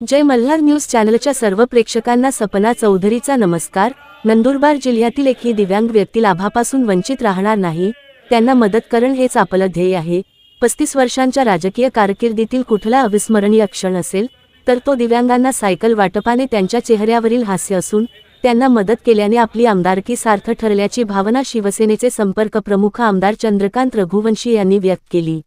जय Malhar news चॅनलच्या सर्व प्रेक्षकांना सपना चौधरीचा नमस्कार. नंदुरबार जिल्ह्यातील एकही दिव्यांग व्यक्ती लाभापासून वंचित राहणार नाही त्यांना मदत करण हेच आपलं ध्येय आहे. पस्तीस वर्षांच्या राजकीय कारकिर्दीतील कुठला अविस्मरणीय क्षण असेल तर तो दिव्यांगांना सायकल वाटपाने त्यांच्या चेहऱ्यावरील हास्य असून त्यांना मदत केल्याने आपली आमदारकी सार्थ ठरल्याची भावना शिवसेनेचे संपर्क प्रमुख आमदार चंद्रकांत रघुवंशी यांनी व्यक्त केली.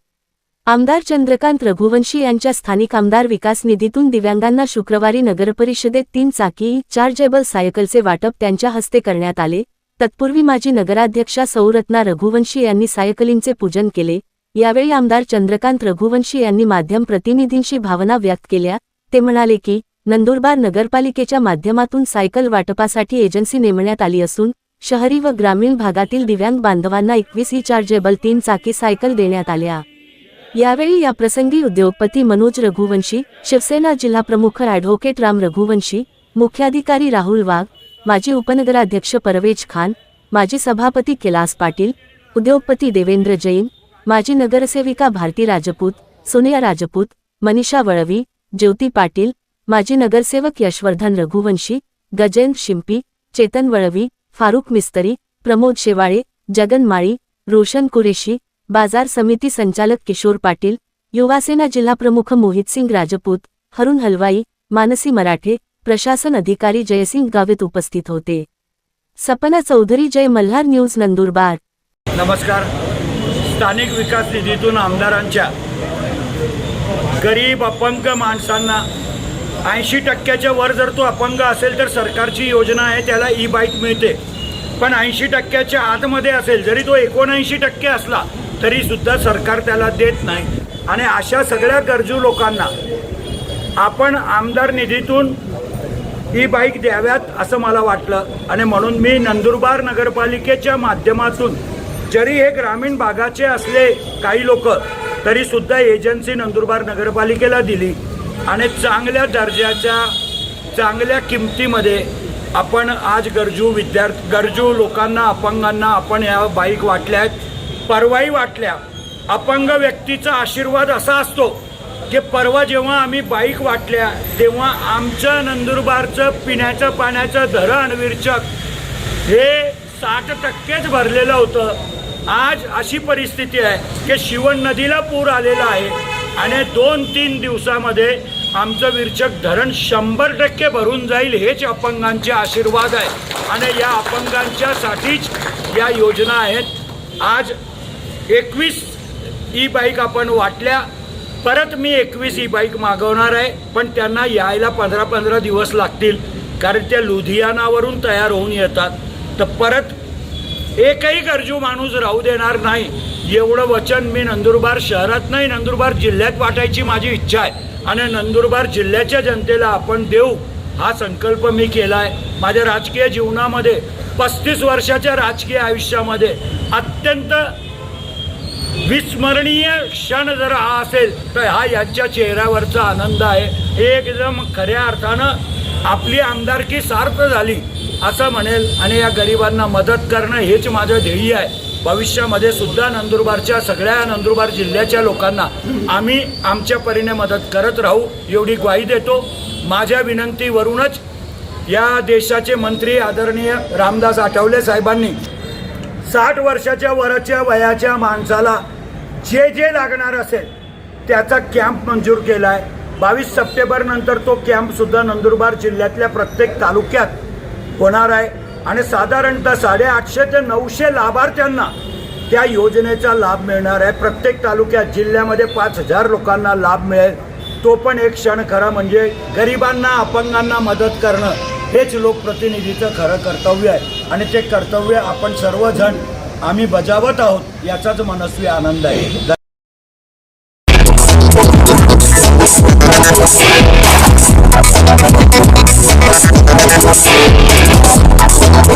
आमदार चंद्रकांत रघुवंशी यांच्या स्थानिक आमदार विकास निधीतून दिव्यांगांना शुक्रवारी नगरपरिषदेत तीन चाकी चार्जेबल सायकलचे वाटप त्यांच्या हस्ते करण्यात आले. तत्पूर्वी माजी नगराध्यक्षा सौरत्ना रघुवंशी यांनी सायकलींचे पूजन केले. यावेळी आमदार चंद्रकांत रघुवंशी यांनी माध्यम प्रतिनिधींशी भावना व्यक्त केल्या. ते म्हणाले की नंदुरबार नगरपालिकेच्या माध्यमातून सायकल वाटपासाठी एजन्सी नेमण्यात आली असून शहरी व ग्रामीण भागातील दिव्यांग बांधवांना एकवीस ही चार्जेबल तीन चाकी सायकल देण्यात आल्या. यावेळी या प्रसंगी उद्योगपती मनोज रघुवंशी शिवसेना जिल्हाप्रमुख ॲडव्होकेट राम रघुवंशी मुख्याधिकारी राहुल वाघ माजी उपनगराध्यक्ष परवेज खान माजी सभापती कैलास पाटील उद्योगपती देवेंद्र जैन माजी नगरसेविका भारती राजपूत सोनिया राजपूत मनीषा वळवी ज्योती पाटील माजी नगरसेवक यशवर्धन रघुवंशी गजेंद्र शिंपी चेतन वळवी फारुख मिस्तरी प्रमोद शेवाळे जगन माळी रोशन कुरेशी बाजार समिती संचालक किशोर पाटील युवासेना जिल्हाप्रमुख मोहितसिंग राजपूत हरुण हलवाई मानसी मराठे प्रशासन अधिकारी जयसिंग गावित उपस्थित होते. सपना चौधरी जय मल्हार न्यूज नंदुरबार. नमस्कार. स्थानिक विकास निधीतून आमदारांच्या गरीब अपंग माणसांना ऐंशी टक्क्याच्या वर जर तो अपंग असेल तर सरकारची योजना आहे त्याला ई बाईक मिळते. पण ऐंशी टक्क्याच्या आतमध्ये असेल जरी तो एकोणऐंशी टक्के असला तरीसुद्धा सरकार त्याला देत नाही. आणि अशा सगळ्या गरजू लोकांना आपण आमदार निधीतून ही बाईक द्याव्यात असं मला वाटलं. आणि म्हणून मी नंदुरबार नगरपालिकेच्या माध्यमातून जरी हे ग्रामीण भागाचे असले काही लोक तरीसुद्धा एजन्सी नंदुरबार नगरपालिकेला दिली. आणि चांगल्या दर्जाच्या चांगल्या किमतीमध्ये आपण आज गरजू विद्यार्थी गरजू लोकांना अपंगांना आपण या बाईक वाटल्या आहेत परवाई वाटल्या. अपंग व्यक्तीचा आशीर्वाद असा असतो की परवा जेव्हा आम्ही बाईक वाटल्या तेव्हा आमचं नंदुरबारचं पिण्याचं पाण्याचं धरण विरचक हे साठ टक्केच भरलेलं होतं. आज अशी परिस्थिती आहे की शिवण नदीला पूर आलेला आहे आणि दोन तीन दिवसामध्ये आमचं विरचक धरण शंभर टक्के भरून जाईल हेच अपंगांचे आशीर्वाद आहे. आणि या अपंगांच्यासाठीच या योजना आहेत. आज एकवीस ई बाईक आपण वाटल्या परत मी एकवीस ई बाईक मागवणार आहे पण त्यांना यायला पंधरा पंधरा दिवस लागतील कारण त्या लुधियानावरून तयार होऊन येतात. तर परत एकही गरजू माणूस राहू देणार नाही. एवढं वचन मी नंदुरबार शहरात नाही नंदुरबार जिल्ह्यात वाटायची माझी इच्छा आहे. आणि नंदुरबार जिल्ह्याच्या जनतेला आपण देऊ हा संकल्प मी केला आहे माझ्या राजकीय जीवनामध्ये पस्तीस वर्षाच्या राजकीय आयुष्यामध्ये अत्यंत विस्मरणीय क्षण जर हा असेल तर हा यांच्या चेहऱ्यावरचा आनंद आहे. एकदम खऱ्या अर्थानं आपली आमदारकी सार्थ झाली असं म्हणेल. आणि या गरिबांना मदत करणं हेच माझं ध्येय आहे. भविष्यामध्ये सुद्धा नंदुरबारच्या सगळ्या नंदुरबार जिल्ह्याच्या लोकांना आम्ही आमच्या परीने मदत करत राहू एवढी ग्वाही देतो. माझ्या विनंतीवरूनच या देशाचे मंत्री आदरणीय रामदास आठवले साहेबांनी साठ वर्षाच्या वरच्या वयाच्या माणसाला जे जे लागणार असेल त्याचा कॅम्प मंजूर केला आहे बावीस सप्टेंबरनंतर तो कॅम्पसुद्धा नंदुरबार जिल्ह्यातल्या प्रत्येक तालुक्यात होणार आहे. आणि साधारणतः साडेआठशे ते नऊशे लाभार्थ्यांना त्या योजनेचा लाभ मिळणार आहे. प्रत्येक तालुक्यात जिल्ह्यामध्ये पाच हजार लोकांना लाभ मिळेल. तो पण एक क्षण खरा म्हणजे गरिबांना अपंगांना मदत करणं. हेच लोकप्रतिनिधीचं खरं कर्तव्य आहे. आणि ते कर्तव्य आपण सर्वजण आम्ही बजावत आहोत याचाच मनस्वी आनंद आहे.